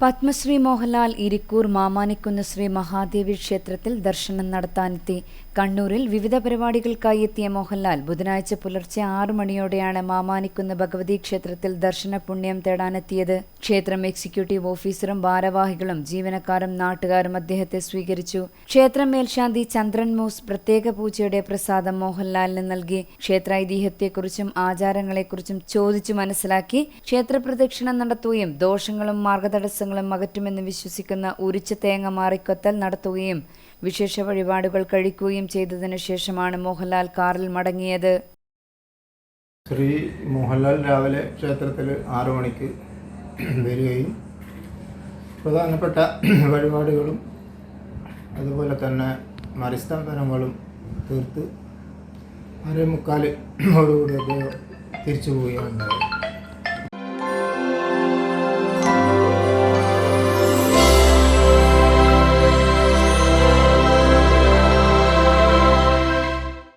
പത്മശ്രീ മോഹൻലാൽ ഇരിക്കൂർ മാമാനിക്കുന്ന് ശ്രീ മഹാദേവി ക്ഷേത്രത്തിൽ ദർശനം നടത്താനെത്തി. കണ്ണൂരിൽ വിവിധ പരിപാടികൾക്കായി എത്തിയ മോഹൻലാൽ ബുധനാഴ്ച പുലർച്ചെ ആറു മണിയോടെയാണ് മാമാനിക്കുന്ന് ഭഗവതി ക്ഷേത്രത്തിൽ ദർശന പുണ്യം തേടാനെത്തിയത്. ക്ഷേത്രം എക്സിക്യൂട്ടീവ് ഓഫീസറും ഭാരവാഹികളും ജീവനക്കാരും നാട്ടുകാരും അദ്ദേഹത്തെ സ്വീകരിച്ചു. ക്ഷേത്രം മേൽശാന്തി ചന്ദ്രൻ മൂസ് പ്രത്യേക പൂജയുടെ പ്രസാദം മോഹൻലാലിന് നൽകി. ക്ഷേത്ര ഐതിഹ്യത്തെക്കുറിച്ചും ആചാരങ്ങളെക്കുറിച്ചും ചോദിച്ചു മനസ്സിലാക്കി. ക്ഷേത്രപ്രദക്ഷിണം നടത്തുകയും ദോഷങ്ങളും മാർഗതടസ്സങ്ങളും അകറ്റുമെന്ന് വിശ്വസിക്കുന്ന ഉരിച്ച തേങ്ങ മാറിക്കൊത്തൽ നടത്തുകയും വിശേഷ വഴിപാടുകൾ കഴിക്കുകയും ചെയ്തതിനു ശേഷമാണ് മോഹൻലാൽ കാറിൽ മടങ്ങിയത്. ശ്രീ മോഹൻലാൽ രാവിലെ ക്ഷേത്രത്തിൽ ആറു മണിക്ക് വരികയും പ്രധാനപ്പെട്ട വഴിപാടുകളും അതുപോലെ തന്നെ മരിസ്തംഭനങ്ങളും തീർത്ത് അരമുക്കാൽ ഓടുകൂടി തിരിച്ചു പോവുകയാണ്. ഉണ്ടായത്